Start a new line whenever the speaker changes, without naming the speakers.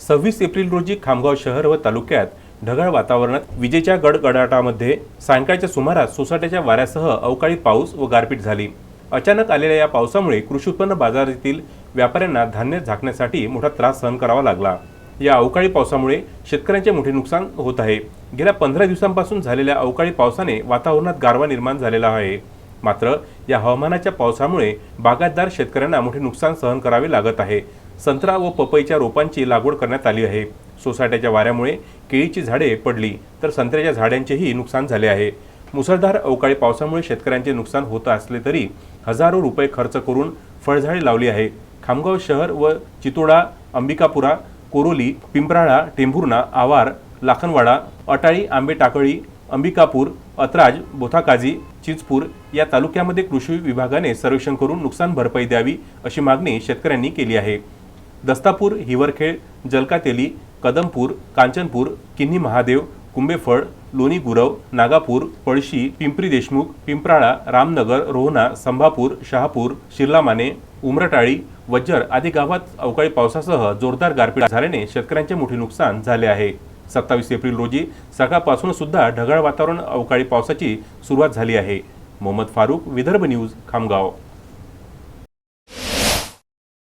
सव्वीस एप्रिल रोजी खामगाव शहर व तालुक्यात ढगाळ वातावरणात विजेच्या गडगडाटामध्ये सायंकाळच्या सुमारास सोसाट्याच्या वाऱ्यासह अवकाळी पाऊस व गारपीट झाली. अचानक आलेल्या या पावसामुळे कृषी उत्पन्न बाजारातील व्यापाऱ्यांना धान्य झाकण्यासाठी मोठा त्रास सहन करावा लागला. या अवकाळी पावसामुळे शेतकऱ्यांचे मोठे नुकसान होत आहे. गेल्या पंधरा दिवसांपासून झालेल्या अवकाळी पावसाने वातावरणात गारवा निर्माण झालेला आहे. मात्र या हवामानाच्या पावसामुळे बागायतदार शेतकऱ्यांना मोठे नुकसान सहन करावे लागत आहे. संत्रा व पपईच्या रोपांची लागवड करण्यात आली आहे. सोसाट्याच्या वाऱ्यामुळे केळीची झाडे पडली तर संत्र्याच्या झाडांचेही नुकसान झाले आहे. मुसळधार अवकाळी पावसामुळे शेतकऱ्यांचे नुकसान होत असले तरी हजारो रुपये खर्च करून फळझाडे लावली आहे. खामगाव शहर व चितोडा अंबिकापुरा कोरोली पिंपराळा टेंभुर्णा आवार लाखनवाडा अटाळी आंबे टाकळी अंबिकापूर अत्राज बोथाकाजी चिचपूर या तालुक्यामध्ये कृषी विभागाने सर्वेक्षण करून नुकसान भरपाई द्यावी अशी मागणी शेतकऱ्यांनी केली आहे. दस्तापूर हिवरखेड जलकातेली कदमपूर कांचनपूर किन्ही महादेव कुंबेफळ लोणी गुरव नागापूर पळशी पिंपरी देशमुख पिंपराळा रामनगर रोहना संभापूर शहापूर शिर्लामाने उमरटाळी वज्जर आदी गावात अवकाळी पावसासह जोरदार गारपीट झाल्याने शेतकऱ्यांचे मोठे नुकसान झाले आहे. सत्तावीस एप्रिल रोजी सकाळपासून सुद्धा ढगाळ वातावरण अवकाळी पावसाची सुरुवात झाली आहे. मोहम्मद फारूक विदर्भ न्यूज खामगाव.